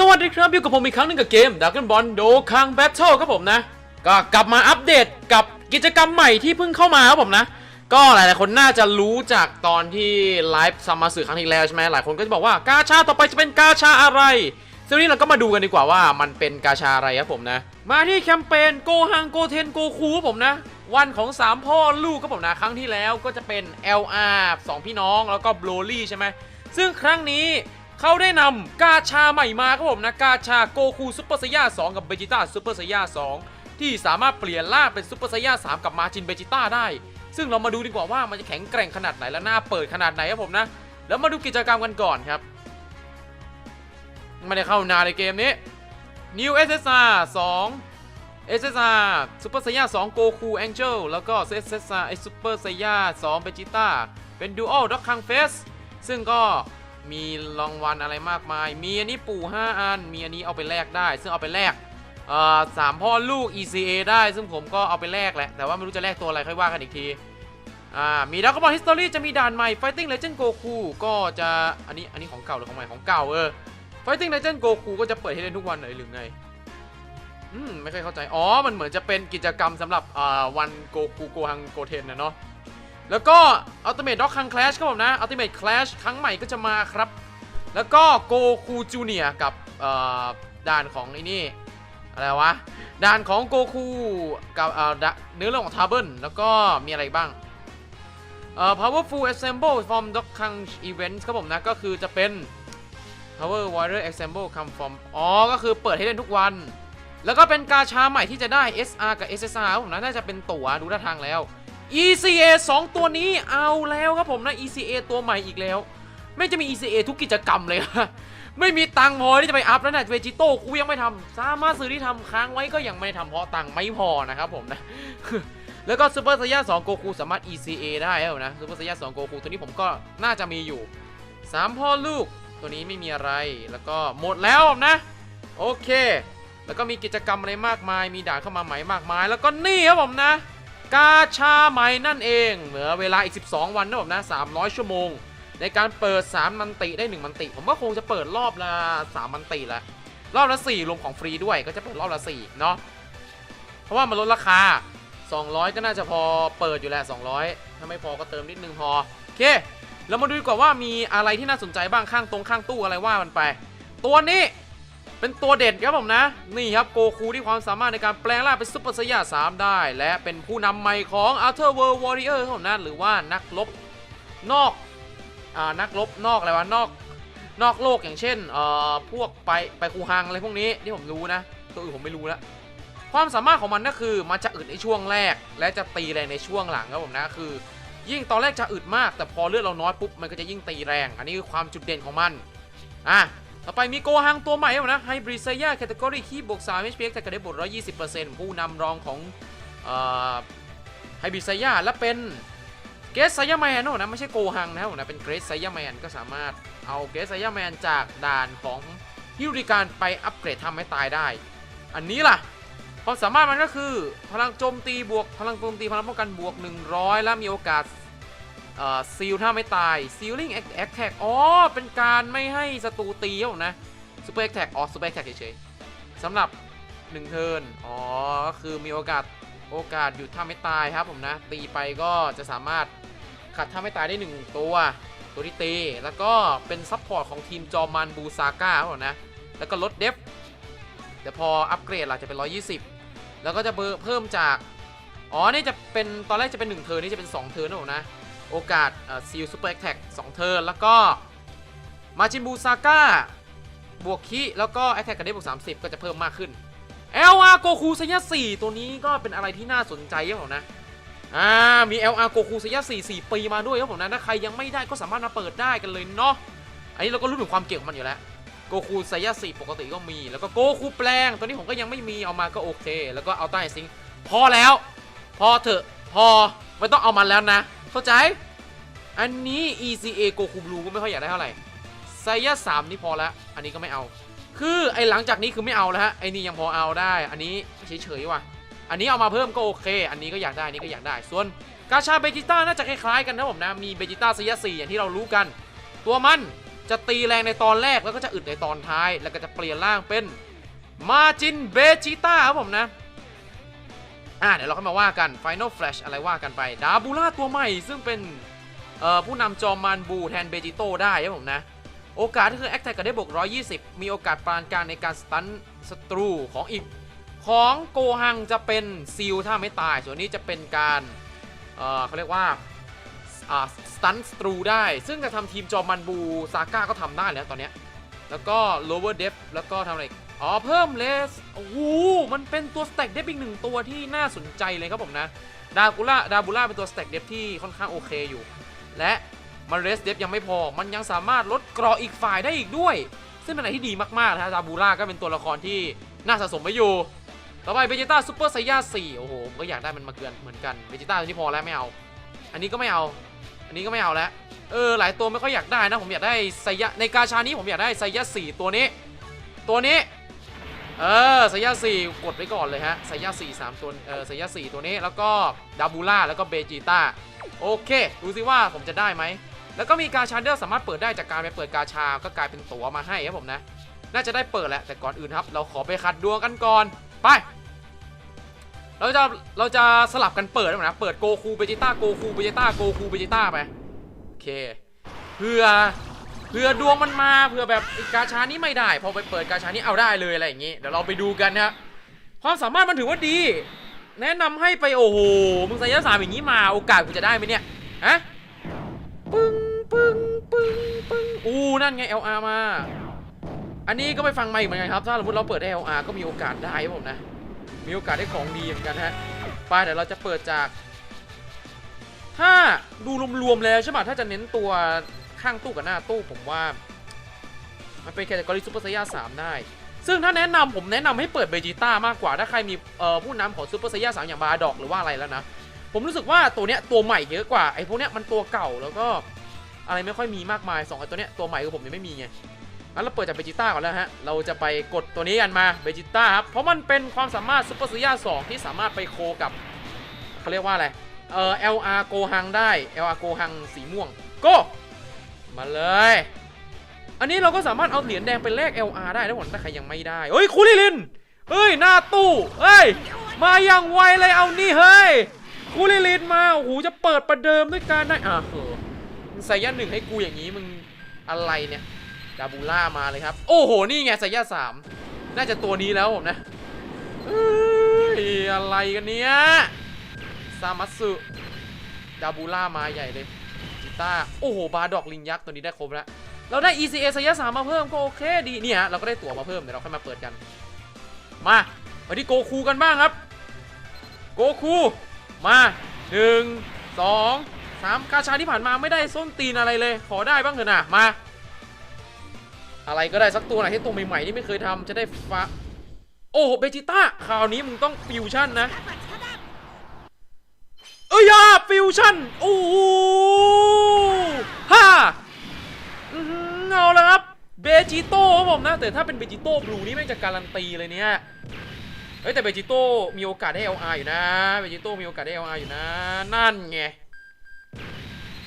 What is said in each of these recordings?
สวัสดีครับอยู่กับผมอีกครั้งหนึงกับเกม Dragon Ball โดคัง Battle ครับผมนะ ก็กลับมาอัปเดตกับกิจกรรมใหม่ที่เพิ่งเข้ามาครับผมนะ ก็หลายๆคนน่าจะรู้จากตอนที่ไลฟ์ซัมมาสื่อครั้งที่แล้วใช่ไหมหลายคนก็จะบอกว่ากาชาต่อไปจะเป็นกาชาอะไรซึ่งนี้เราก็มาดูกันดีกว่าว่ามันเป็นกาชาอะไรครับผมนะ มาที่แคมเปญโกฮังโกเทนโกคูครับผมนะ วันของ 3 พ่อลูกครับผมนะครั้งที่แล้วก็จะเป็น LR 2 พี่น้องแล้วก็ b r o l y ใช่ไหมซึ่งครั้งนี้ เขาได้นำกาชาใหม่มาครับผมนะ กาชาโกคูซุปเปอร์ไซย่า2กับเบจิต้าซุปเปอร์ไซย่า2ที่สามารถเปลี่ยนร่าเป็นซุปเปอร์ไซย่า3กับมาจินเบจิต้าได้ ซึ่งเรามาดูดีกว่าว่ามันจะแข็งแกร่งขนาดไหนและหน้าเปิดขนาดไหนครับผมนะ แล้วมาดูกิจกรรมกันก่อนครับไม่ได้เข้านานในเกมนี้ New SSR 2 SSR Super Saiyan 2 Goku Angel แล้วก็ SSR Super Saiyan 2 Vegeta เป็น Dual Dog Kang Face ซึ่งก็ มีรางวัลอะไรมากมาย มีอันนี้ปู่ 5 อัน มีอันนี้เอาไปแลกได้ ซึ่งเอาไปแลกสามพ่อลูก ECA ได้ ซึ่งผมก็เอาไปแลกแหละ แต่ว่าไม่รู้จะแลกตัวอะไรค่อยว่ากันอีกทีอ่ามีดักบอลฮิสตอรี่จะมีด่านใหม่ Fighting Legend Goku ก็จะอันนี้อันนี้ของเก่าหรือของใหม่ของเก่าเออ Fighting Legend Goku ก็จะเปิดให้เล่นทุกวันเลยหรือไงอืมไม่เคยเข้าใจ อ๋อ มันเหมือนจะเป็นกิจกรรมสำหรับอ่าวันโกคูโกฮังโกเทนนะเนาะ แล้วก็ Ultimate Dog Kang Clash ครับผมนะ Ultimate Clash ครั้งใหม่ก็จะมาครับ แล้วก็โกคูจูเนียกับด่านของไอ้นี่อะไรวะ ด่านของโกคูกับเนื้อเรื่องของทาร์เบิลแล้วก็มีอะไรบ้างเอ่อ powerful assemble from Dog Kang events ครับผมนะ ก็คือจะเป็น power warrior assemble come from อ๋อ ก็คือเปิดให้เล่นทุกวัน แล้วก็เป็นกาชาใหม่ที่จะได้ SR กับ SSR ครับผมนะ น่าจะเป็นตั๋วดูท่าทางแล้ว ECA 2 ตัวนี้เอาแล้วครับผมนะ ECA ตัวใหม่อีกแล้ว ไม่จะมี ECA ทุกกิจกรรมเลยไม่มีตังค์พอที่จะไปอัพแล้วนะเวจิโต้กูยังไม่ทำสามารถซื้อที่ทำค้างไว้ก็ยังไม่ทำเพราะตังค์ไม่พอนะครับผมนะแล้วก็ซูเปอร์ไซย่า2โกคูสามารถ ECA ได้แล้วนะซูเปอร์ไซย่า2โกคูตัวนี้ผมก็น่าจะมีอยู่ 3 พ่อลูกตัวนี้ไม่มีอะไรแล้วก็หมดแล้วนะ โอเค แล้วก็มีกิจกรรมอะไรมากมาย มีด่านเข้ามาใหม่มากมาย แล้วก็นี่ครับผมนะ กาชาใหม่นั่นเอง เหลือเวลาอีก 12 วันนะผมนะ 300 ชั่วโมง ในการเปิด 3 มันติได้ 1 มันติ ผมก็คงจะเปิดรอบละ 3 มันติละ รอบละ 4 รวมของฟรีด้วยก็จะเปิดรอบละ 4 เนาะ เพราะว่ามันลดราคา 200 ก็น่าจะพอเปิดอยู่แหละ 200 ถ้าไม่พอก็เติมนิดนึงพอ โอเค เรามาดูดีกว่าว่ามีอะไรที่น่าสนใจบ้างข้างตรงข้างตู้อะไรว่ามันไป ตัวนี้ เป็นตัวเด็ดครับผมนะ นี่ครับโกคูที่ความสามารถในการแปลงร่างเป็นซุปเปอร์ไซย่า3ได้ และเป็นผู้นำใหม่ของ Outer World Warrior ครับผมนะหรือว่านักรบนอกอ่านักรบนอกอะไรวะนอกนอกโลกอย่างเช่นเอ่อพวกไปไปคูฮังอะไรพวกนี้ที่ผมรู้นะ ตัวอื่นผมไม่รู้แล้วความสามารถของมันก็คือมันจะอึดในช่วงแรก และจะตีแรงในช่วงหลังครับผมนะคือ ยิ่งตอนแรกจะอึดมาก แต่พอเลือดเราน้อยปุ๊บมันก็จะยิ่งตีแรง อันนี้คือความจุดเด่นของมันอะ ต่อไปมีโกฮังตัวใหม่แล้วนะไฮบริดไซย่าแคตตากรีที่บวก3 HP แต่กระได้บวก120%ผู้นำรองของไฮบริดไซย่าและเป็นเกรสไซย่าแมนนะไม่ใช่โกฮังนะครับนะเป็นเกรสไซย่าแมนก็สามารถเอาเกรสไซย่าแมนจากด่านของฮิริการไปอัปเกรดทำให้ตายได้ อันนี้ล่ะความสามารถมันก็คือพลังโจมตีบวกพลังโจมตีพลังป้องกันบวก 100 และมีโอกาส ซีลถ้าไม่ตาย sealing attack อ๋อ เป็นการไม่ให้ศัตรูตีครับผมนะ super attack อ๋อ super attack เฉยๆสำหรับ1เทิร์นอ๋อ ก็คือมีโอกาสโอกาสหยุดถ้าไม่ตายครับผมนะ ตีไปก็จะสามารถขัดถ้าไม่ตายได้ 1 ตัว ตัวที่ตี แล้วก็เป็นซัพพอร์ตของทีมจอมันบูซาก้าครับผมนะ แล้วก็ลดเดฟแต่พออัปเกรดล่ะจะเป็น 120 แล้วก็จะเบอร์เพิ่มจากอ๋อ นี่จะเป็นตอนแรกจะเป็น 1 เทิร์นนี่จะเป็น 2 เทิร์นนะผมนะ โอกาสซีลซูเปอร์แอคแท็ก2เทิร์นแล้วก็มาจินบูซาก้าบวกคิแล้วก็แอคแท็กกันได้บวก 30 ก็จะเพิ่มมากขึ้น LR โกคูไซยะ4ตัวนี้ก็เป็นอะไรที่น่าสนใจครับผมนะอ่ามี LR โกคูไซยะ4 4ปีมาด้วยครับผมนะถ้าใครยังไม่ได้ก็สามารถมาเปิดได้กันเลยเนาะอันนี้เราก็รู้ถึงความเก่งของมันอยู่แล้วโกคูไซยะ4ปกติก็มี แล้วก็โกคูแปลง ตัวนี้ผมก็ยังไม่มีเอามาก็โอเค แล้วก็เอาใต้ซิง พอแล้ว พอเถอะ พอ ไม่ต้องเอามันแล้วนะ เข้าใจ อันนี้ ECA Goku Blue ก็ไม่ค่อยอยากได้เท่าไหร่ไซยะ3นี่พอแล้วอันนี้ก็ไม่เอา คือไอหลังจากนี้คือไม่เอาแล้วฮะไอนี่ยังพอเอาได้ อันนี้เฉยๆว่ะอันนี้เอามาเพิ่มก็โอเค อันนี้ก็อยากได้อันนี้ก็อยากได้ ส่วนกาชาเบจิต้าน่าจะคล้ายๆกันนะผมนะ มีเบจิต้าไซยะ4อย่างที่เรารู้กัน ตัวมันจะตีแรงในตอนแรกแล้วก็จะอึดในตอนท้าย แล้วก็จะเปลี่ยนร่างเป็นมาจินเบจิต้าครับผมนะ อ่าเดี๋ยวเราค่อยมาว่ากัน Final Flash อะไรว่ากันไป ดาบูล่าตัวใหม่ ซึ่งเป็นผู้นำจอมมานบูแทนเบจิโต้ได้ครับผมนะ โอกาสที่คือแอคแท็กก็ได้บวก 120 มีโอกาสปานกลางในการสตันศัตรูของอีก ของโกฮังจะเป็นซีลถ้าไม่ตาย ส่วนนี้จะเป็นการเเขาเรียกว่าสตันสตรูได้ ซึ่งจะทำทีมจอมันบูซาก้าก็ทำได้แล้วตอนนี้ แล้วก็ lower depth แล้วก็ทำอะไร อ๋อเพิ่มเลสโอ้โหมันเป็นตัวสแต็กเดฟอีกหนึ่งตัวที่น่าสนใจเลยครับผมนะดาบูล่าดาบูล่าเป็นตัวสแต็กเดฟที่ค่อนข้างโอเคอยู่ และมันเรสเดฟยังไม่พอ มันยังสามารถลดกราะอีกฝ่ายได้อีกด้วย ซึ่งเป็นอะไรที่ดีมากๆนะฮะดาบูล่าก็เป็นตัวละครที่น่าสะสมไว้อยู่ ต่อไปเบจิต้าซูเปอร์ไซย่า4โอ้โหผมก็อยากได้มันมาเกินเหมือนกันเบจิต้าตัวนี้พอแล้วไม่เอา อันนี้ก็ไม่เอา อันนี้ก็ไม่เอาแล้วเออหลายตัวไม่ค่อยอยากได้นะผมอยากได้ไซยะในกาชานี้ผมอยากได้ไซยะสี่ตัวนี้ ตัวนี้ เออไซยะสี่กดไว้ก่อนเลยฮะไซยะสี่สามตัวเออไซยะสี่ตัวนี้แล้วก็ดาบูล่าแล้วก็เบจิต้าโอเค ดูสิว่าผมจะได้ไหม แล้วก็มีกาชาเดอร์สามารถเปิดได้จากการไปเปิดกาชา ก็กลายเป็นตั๋วมาให้ครับผมนะ น่าจะได้เปิดแหละ แต่ก่อนอื่นครับ เราขอไปคัดดวงกันก่อน ไป เราจะ เราจะสลับกันเปิดนะ เปิดโกคูเบจิต้า โกคูเบจิต้า โกคูเบจิต้าไป โอเค เพื่อ เพื่อดวงมันมาเพื่อแบบกาชานี้ไม่ได้พอไปเปิดกาชานี้เอาได้เลยอะไรอย่างงี้เดี๋ยวเราไปดูกันนะความสามารถมันถือว่าดี แนะนำให้ไปโอ้โหมึงใส่ยาสามอย่างนี้มาโอกาสกูจะได้ไหมเนี่ยฮะปึ้งปึ้งปึ้งปึ้งอู้นั่นไง LR มา อันนี้ก็ไปฟังมาอีกเหมือนกันครับ ถ้าสมมติเราเปิดได้ LR ก็มีโอกาสได้ครับผมนะ มีโอกาสได้ของดีเหมือนกันฮะไปเดี๋ยวเราจะเปิดจาก ถ้าดูรวมๆแล้วใช่ไหมถ้าจะเน้นตัว ข้างตู้กับหน้าตู้ผมว่า มันเป็นแคตตากรีซูเปอร์ไซย่าสามได้ ซึ่งถ้าแนะนำผมแนะนำให้เปิดเบจิต้ามากกว่า ถ้าใครมีเอ่อผู้นำของซูเปอร์ไซย่าสามอย่างบาร์ดอกหรือว่าอะไรแล้วนะ ผมรู้สึกว่าตัวเนี้ยตัวใหม่เยอะกว่าไอ้พวกเนี้ยมันตัวเก่าแล้วก็อะไรไม่ค่อยมีมากมายสองไอ้ตัวเนี้ยตัวใหม่คือผมยังไม่มีไงงั้นเราเปิดจากเบจิต้าก่อนแล้วฮะ เราจะไปกดตัวนี้กันมาเบจิต้าครับ เพราะมันเป็นความสามารถซูเปอร์ไซย่าสองที่สามารถไปโคกับเขาเรียกว่าอะไร เอ่อ LR โกฮังได้ LR โกฮังสีม่วง โก มาเลย อันนี้เราก็สามารถเอาเหรียญแดงไปแลก LR ได้นะผมถ้าใครยังไม่ได้เฮ้ยคูริลินเฮ้ยหน้าตู้เฮ้ยมาอย่างไวเลยเอานี่เฮ้ยคูริลินมาโอ้โหจะเปิดประเดิมด้วยการได้อะเหอใส่ย่าหนึ่งให้กูอย่างนี้มึงอะไรเนี่ยดาบูล่ามาเลยครับ โอ้โห นี่ไงใส่ย่าสามน่าจะตัวนี้แล้วผมนะเอ้ยอะไรกันเนี่ยซามัตสึดาบูล่ามาใหญ่เลย ต้า โอ้โห บาร์ดอกลิงยักษ์ตัวนี้ได้ครบแล้ว เราได้ ECA สยะสามมาเพิ่มก็โอเคดีเนี่ยเราก็ได้ตั๋วมาเพิ่ม เดี๋ยวเราค่อยมาเปิดกัน มามาที่โกคูกันบ้างครับ โกคู มาหนึ่งสองสามกาชาที่ผ่านมาไม่ได้ส้นตีนอะไรเลย ขอได้บ้างเถอะนะมา อะไรก็ได้สักตัวไหนที่ตัวใหม่ๆที่ไม่เคยทำจะได้ฟ้าโอ้โหเบจิต้าคราวนี้มึงต้องฟิวชั่นนะ เอ้ยอะฟิวชั่น โอ้ หฮ่าเอาละครับ เบจิโต้ครับผมนะ แต่ถ้าเป็นเบจิโต้บลูนี่แม่งจะการันตีเลยเนี่ยเฮ้ยแต่เบจิโต้มีโอกาสได้ LR อยู่นะเบจิโต้มีโอกาสได้ LR อยู่นะ นั่นไง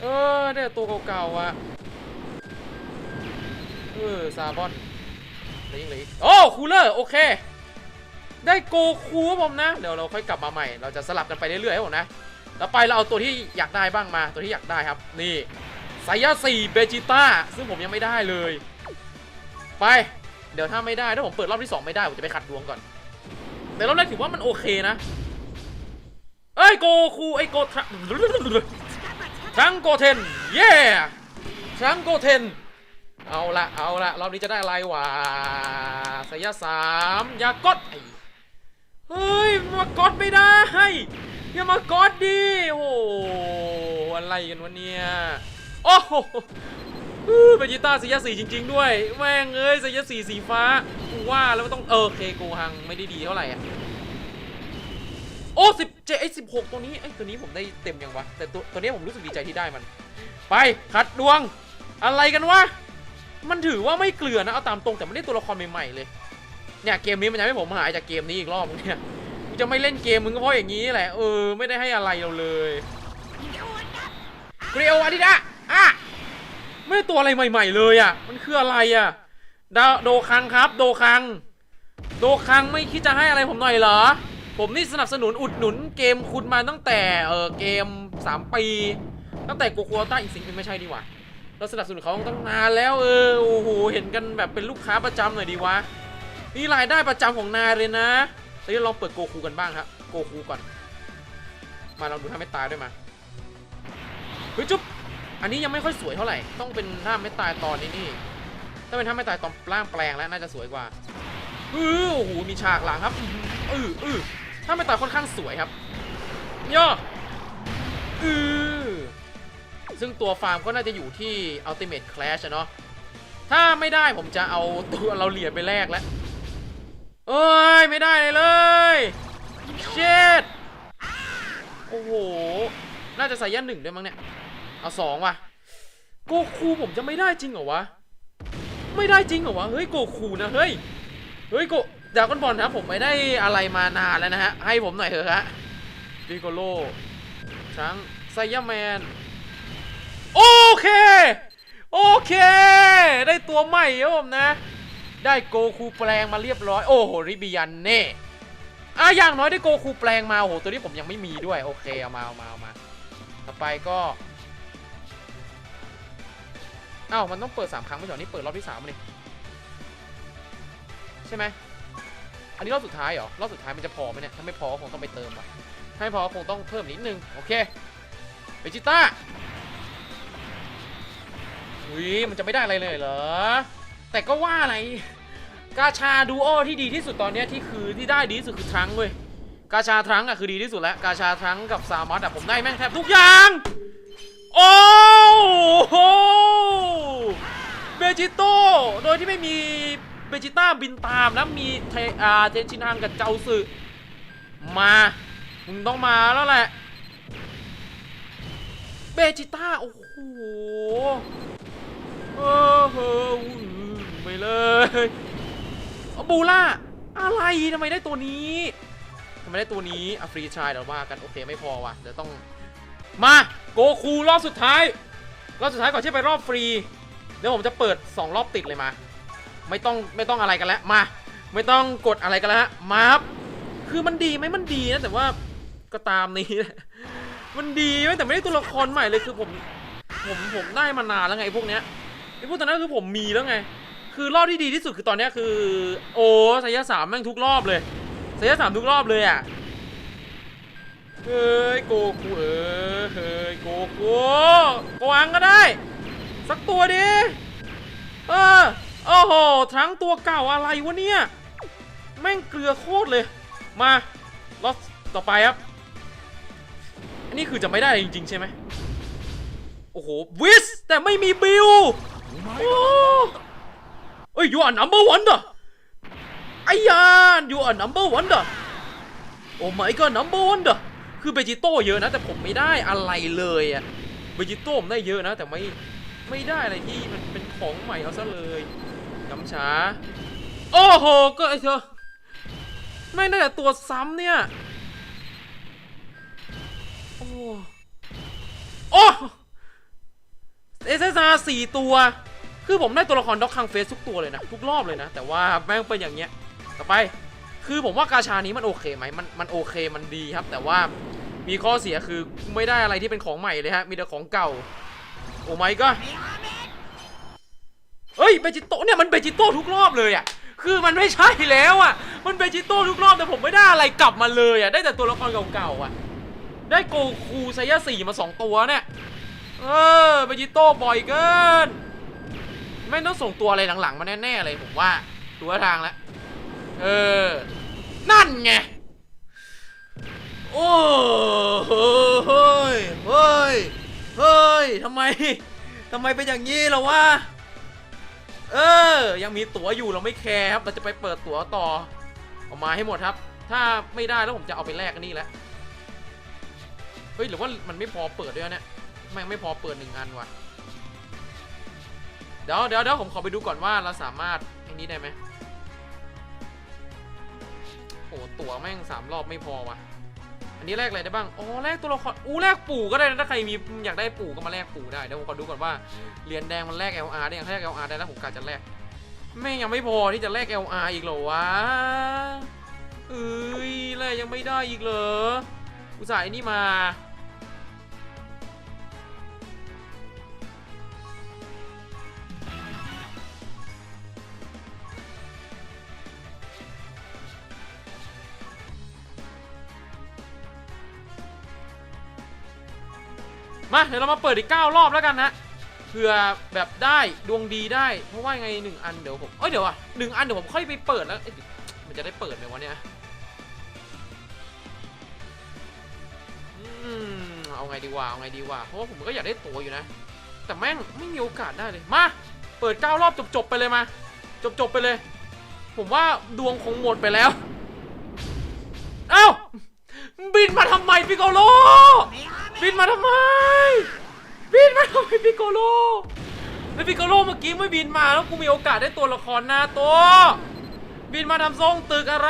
เออเนี่ยตัวเก่าๆอะเออซาบอนเลยงเลยโอ้คูลเลอร์โอเค ได้โกคูครับผมนะ เดี๋ยวเราค่อยกลับมาใหม่ เราจะสลับกันไปเรื่อยๆครับผมนะ แล้วไปเราเอาตัวที่อยากได้บ้างมา ตัวที่อยากได้ครับ นี่ ไซยาสี่เบจิต้าซึ่งผมยังไม่ได้เลย ไป เดี๋ยวถ้าไม่ได้ ถ้าผมเปิดรอบที่ 2 ไม่ได้ ผมจะไปขัดดวงก่อน แต่รอบแรกถือว่ามันโอเคนะ เอ้ย โกคูไอโกทรัทรังโกเทน เย่ทรังโกเทน เอาละเอาละรอบนี้จะได้อะไรวะไซยาสามยากดเฮ้ยมากดไม่ได้อย่ามากดดิโอ้อะไรกันวะเนี่ย โอ้โหเป็นยีต้าสียาสีจริง ๆ ด้วยแม่งเอ้ยสียาสีสีฟ้ากูว่าแล้วมันต้องเออเคโกฮังไม่ได้ดีเท่าไหร่อะโอ้สิบเจไอสิบหกตัวนี้ไอยตัวนี้ผมได้เต็มยังวะแต่ตัวตัวนี้ผมรู้สึกดีใจที่ได้มัน ไปขัดดวง อะไรกันวะมันถือว่าไม่เกลือนะเอาตามตรงแต่ไม่ได้ตัวละครใหม่ๆเลยเนี่ยเกมนี้มันทำให้ผมหายจากเกมนี้อีกรอบเนี่ยกูจะไม่เล่นเกมมึงก็เพราะอย่างนี้แหละเออไม่ได้ให้อะไรเราเลยเกรียวอาดิดะ อะไม่ตัวอะไรใหม่ ๆ เลยอะ มันคืออะไรอะดาโดคังครับโดคัง โดคังไม่คิดจะให้อะไรผมหน่อยเหรอ ผมนี่สนับสนุนอุดหนุนเกมคุณมาตั้งแต่เออเกม 3 ปี ตั้งแต่โกโกต้าอีกสิ่งไม่ใช่ดีกว่าเราสนับสนุนเขาตั้งนานแล้วเออโอ้โหเห็นกันแบบเป็นลูกค้าประจำหน่อยดีวะนี่รายได้ประจำของนายเลยนะเดี๋ยวลองเปิดโกคูกันบ้างครับโกคูก่อน มาลองดูท่าไม่ตายด้วยมาเฮ้ยจุ๊บ อันนี้ยังไม่ค่อยสวยเท่าไหร่ ต้องเป็นท่าไม่ตายตอนนี้นี่ ถ้าเป็นท่าไม่ตายตอนร่างแปลงแล้วน่าจะสวยกว่าเออโอ้โห มีฉากหลังครับ อืออือถ้าไม่ตายค่อนข้างสวยครับ ย่อ อือซึ่งตัวฟาร์มก็น่าจะอยู่ที่ Ultimate Clash อะเนาะ ถ้าไม่ได้ผมจะเอาตัวเราเหรียญไปแลกแล้วเอ้ย ไม่ได้เลยเลยเช็ดโอ้โห น่าจะใส่ยันหนึ่งด้วยมั้งเนี่ย เอาสองว่ะโกคูผมจะไม่ได้จริงเหรอวะ ไม่ได้จริงเหรอวะ เฮ้ยโกคูนะเฮ้ย เฮ้ยโกดราก้อนบอลนะผมไม่ได้อะไรมานานแล้วนะฮะ ให้ผมหน่อยเถอะฮะดิโกโลช้างไซยาแมน โอเค โอเค ได้ตัวใหม่ครับผมนะ ได้โกคูแปลงมาเรียบร้อย โอ้โหริบิยันเน่อะอย่างน้อยได้โกคูแปลงมา โอ้โห ตัวนี้ผมยังไม่มีด้วย โอเค เอามาเอามาเอามา ต่อไปก็ อ้ามันต้องเปิด 3 ครั้งไม่ใช่นี่เปิดรอบที่3มเลยใช่ไหมอันนี้รอบสุดท้ายเหรอ รอบสุดท้ายมันจะพอไหมเนี่ย ถ้าไม่พอคงต้องไปเติมว่ะถ้าไม่พอคงต้องเพิ่มนิดนึง โอเคเบจิต้าอุ้ยมันจะไม่ได้อะไรเลยเหรอ แต่ก็ว่าอะไร กาชาดูโอที่ดีที่สุดตอนนี้ที่คือที่ได้ดีที่สุดคือทรังเว้ย กาชาทรังก์อะคือดีที่สุดแล้ว กาชาทรังก์กับซามัสอะผมได้แม่งแทบทุกอย่าง โอ้โหเบจิโต้โดยที่ไม่มีเบจิต้าบินตามนะมีเทอาเทนชินฮังกับเจ้าสึมามึงต้องมาแล้วแหละเบจิต้าโอ้โหเออเฮ้อไปเลยอาบูล่าอะไรทำไมได้ตัวนี้ทำไมได้ตัวนี้อะฟรีชายเดี๋ยวว่ากันโอเคไม่พอว่ะเดี๋ยวต้องมา โกคูรอบสุดท้าย รอบสุดท้ายก่อนที่ไปรอบฟรี เดี๋ยวผมจะเปิด 2 รอบติดเลยมา ไม่ต้องไม่ต้องอะไรกันแล้วมา ไม่ต้องกดอะไรกันแล้วฮะมาครับคือมันดีไหมมันดีนะแต่ว่าก็ตามนี้แหละมันดีไหมแต่ไม่ได้ตัวละครใหม่เลยคือผมผมผมได้มานานแล้วไงไอ้พวกเนี้ยไอ้พวกตอนนั้นคือผมมีแล้วไง คือรอบที่ดีที่สุดคือตอนเนี้ยคือ โอ้สายสามแม่งทุกรอบเลยสายสามทุกรอบเลยอะ เฮ้ยโกกูเออเฮ้ยโกกูโกอังก็ได้ สักตัวดิเออโอ้โหทั้งตัวเก่าอะไรวะเนี่ยแม่งเกลือโคตรเลย มาล็อตต่อไปครับ อันนี้คือจะไม่ได้จริงๆใช่ไหมโอ้โห วิส แต่ไม่มีบิลโอ้เอ้ย you are number one เด้อไอ้ยาน you are number one เด้อโอ้ my god number one เด้อ คือเบจิโต้เยอะนะ แต่ผมไม่ได้อะไรเลยอะเบจิโต้ผมได้เยอะนะ แต่ไม่ไม่ได้อะไรที่มันเป็นของใหม่เอาซะเลยกำช้า โอ้โห ก็ไอ้เธอไม่ได้แต่ตัวซ้ำเนี่ย โอ้โอ้เอสเอสอาสี่ตัว คือผมได้ตัวละครด็อกคังเฟสทุกตัวเลยนะ ทุกรอบเลยนะ แต่ว่าแม่งเป็นอย่างเงี้ย ต่อไป คือผมว่ากาชานี้มันโอเคไหมมันมันโอเคมันดีครับ แต่ว่ามีข้อเสียคือไม่ได้อะไรที่เป็นของใหม่เลยฮะ มีแต่ของเก่า โอ้ไม่ก็เฮ้ยเบจิโต้เนี่ยมันเบจิโต้ทุกรอบเลยอะคือมันไม่ใช่แล้วอะ มันเบจิโต้ทุกรอบแต่ผมไม่ได้อะไรกลับมาเลยอะ ได้แต่ตัวละครเก่าๆอะ ได้โกคูไซยาสี่มาสองตัวเนี่ย เออเบจิโต้บ่อยเกิน ไม่ต้องส่งตัวอะไรหลังๆ มาแน่ๆเลยผมว่า ตัวทางแล้ว เออ นั่นไง โอ้เฮ้ย เฮ้ย เฮ้ยทำไมทำไมเป็นอย่างนี้ล่ะวะ เออ ยังมีตั๋วอยู่เราไม่แคร์ครับ เราจะไปเปิดตั๋วต่อ ออกมาให้หมดครับ ถ้าไม่ได้แล้วผมจะเอาไปแลกกันนี่แหละ เฮ้ย หรือว่ามันไม่พอเปิดด้วยเนี่ยแม่งไม่พอเปิดหนึ่งอันว่ะ เดี๋ยวเดี๋ยวเดี๋ยวผมขอไปดูก่อนว่าเราสามารถไอ้นี้ได้ไหม โอ้ตั๋วแม่งสามรอบไม่พอว่ะอันนี้แลกอะไรได้บ้าง อ๋อแลกตัวละคร อู้แลกปู่ก็ได้นะถ้าใครมีอยากได้ปู่ก็มาแลกปู่ได้เดี๋ยวผมขอดูก่อนว่าเหรียญแดงมันแลก LR ได้ยังถ้าแลก LR ได้แล้วผมกะจะแลกแม่งยังไม่พอที่จะแลก LR อีกเหรอวะเอ้ยแลกยังไม่ได้อีกเหรออุตส่าห์ไอ้นี่มา มาเดี๋ยวเรามาเปิดอีก 9 รอบแล้วกันนะเผื่อแบบได้ดวงดีได้ เพราะว่าไงหนึ่งอันเดี๋ยวผมเอ้ยเดี๋ยวอะหนึ่งอันเดี๋ยวผมค่อยไปเปิดแล้วมันจะได้เปิดไหมวะเนี่ยอเอาไงดีวะเอาไงดีวะเพราะว่าผมก็อยากได้ตัวอยู่นะ แต่แม่งไม่มีโอกาสได้เลยมาเปิด 9 รอบจบๆไปเลยมา จบๆไปเลย ผมว่าดวงคงหมดไปแล้วเอ้าบินมาทำไมปิโกโล บินมาทำไม บินมาทำไมปิโกโลแล้วปิโกโลเมื่อกี้ไม่บินมาแล้วกูมีโอกาสได้ตัวละครหน้าตัวบินมาทำทรงตึกอะไร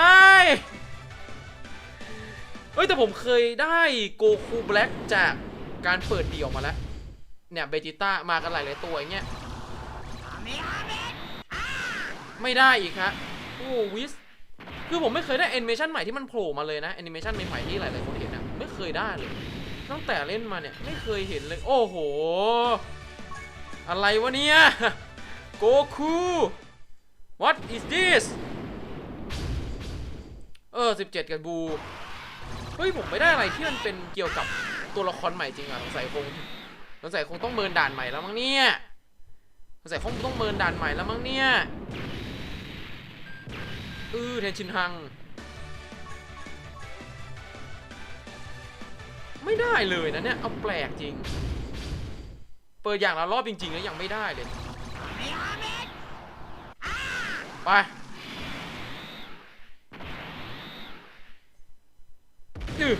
เฮ้ยแต่ผมเคยได้โกคูแบล็กจากการเปิดดีออกมาแล้ว เนี่ยเบจิต้ามากันหลายๆตัวอย่างเงี้ยไม่ได้อีกฮะโอ้วิสคือผมไม่เคยได้แอนิเมชันใหม่ที่มันโผล่มาเลยนะแอนิเมชันใหม่ๆที่หลายๆคนเห็นนะไม่เคยได้เลย ตั้งแต่เล่นมาเนี่ย ไม่เคยเห็นเลย โอ้โห อะไรวะเนี่ย โกคู what is this เออ 17 กับบู เฮ้ย ผมไม่ได้อะไรที่มันเป็นเกี่ยวกับตัวละครใหม่จริงอะสงสัยคงสงสัยคงต้องเมินด่านใหม่แล้วมั้งเนี่ยสงสัยคงต้องเมินด่านใหม่แล้วมั้งเนี่ย อือเทนชินฮัง ไม่ได้เลยนะเนี่ย เอาแปลกจริง เปิดอย่างละรอบจริงๆแล้วยังไม่ได้เลย ไปอือ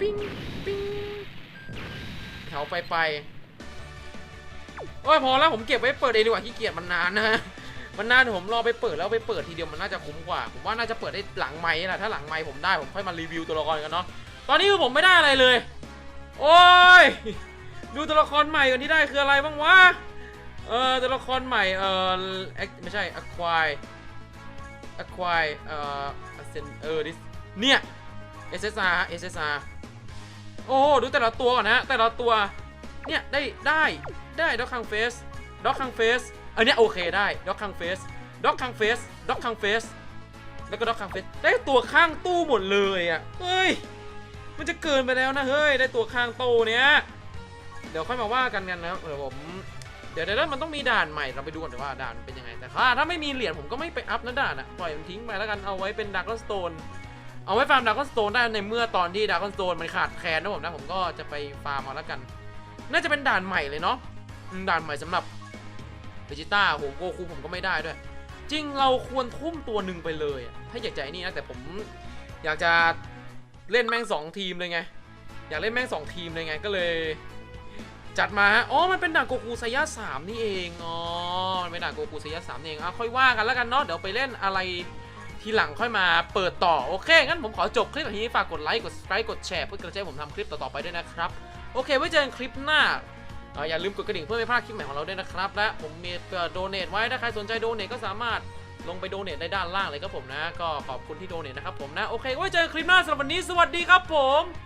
ปิ้งปิ้งแถวไปไปโอ้ยพอแล้วผมเก็บไว้เปิดเองดีกว่าขี้เกียจมันนานนะมันนานเดี๋ยวผมรอไปเปิดแล้วไปเปิดทีเดียวมันน่าจะคุ้มกว่า ผมว่าน่าจะเปิดได้หลังไม้แหละถ้าหลังไม้ผมได้ผมค่อยมารีวิวตัวละครกันเนาะ ตอนนี้คือผมไม่ได้อะไรเลย โอ้ย ดูตัวละครใหม่ก่อนที่ได้คืออะไรบ้างวะ เออตัวละครใหม่ เออไม่ใช่ acquire acquire เอ่อ ascend เออ this เนี่ย SSR SSR โอ้โหดูแต่ละตัวก่อนนะแต่ละตัว เนี่ย ได้ ได้ได้ด็อกคังเฟสด็อกคังเฟสอันนี้โอเคได้ด็อกคังเฟสด็อกคังเฟสด็อกคังเฟสแล้วก็ด็อกคังเฟสได้ตัวข้างตู้หมดเลยอะเฮ้ย มันจะเกินไปแล้วนะเฮ้ยได้ตัวข้างโตเนี้ยเดี๋ยวค่อยมาว่ากันกันนะครับเดี๋ยวผมเดี๋ยวเดี๋ยวมันต้องมีด่านใหม่เราไปดูกันว่าด่านเป็นยังไงแต่ถ้าถ้าไม่มีเหรียญผมก็ไม่ไปอัพนะด่านอะปล่อยมันทิ้งไปแล้วกันเอาไว้เป็นดัก o สโตนเอาไว้ฟาร์มดัก o สโตนได้ในเมื่อตอนที่ดัก o สโตนมันขาดแคลนนะผมนะผมก็จะไปฟาร์มมาแล้วกัน น่าจะเป็นด่านใหม่เลยเนาะด่านใหม่สำหรับเวจิต้าโหโกคูผมก็ไม่ได้ด้วย จริงเราควรทุ่มตัวหนึ่งไปเลยอะถ้าอยากจะไอ้นี่นะแต่ผมอยากจะ เล่นแม่งสองทีมเลยไง อยากเล่นแม่งสองทีมเลยไงก็เลย จัดมาฮะ อ๋อ มันเป็นด่านโกคูไซยะสามนี่เอง อ๋อ มันเป็นด่านโกคูไซยะสามนี่เองอะค่อยว่ากันแล้วกันเนาะ เดี๋ยวไปเล่นอะไรทีหลังค่อยมาเปิดต่อ โอเค งั้นผมขอจบคลิปแบบนี้ฝากกดไลค์ กด subscribe กดแชร์เพื่อกระจายผมทำคลิปต่อๆไปด้วยนะครับ โอเค ไว้เจอกันคลิปหน้าอ่าอย่าลืมกดกระดิ่งเพื่อไม่พลาดคลิปใหม่ของเราด้วยนะครับ และผมมีโดเนทไว้ถ้าใครสนใจโดเนทก็สามารถ ลงไปโดเนทได้ด้านล่างเลยครับผมนะ ก็ขอบคุณที่โดเนทนะครับผมนะ โอเคไว้เจอกันคลิปหน้าสำหรับวันนี้สวัสดีครับผม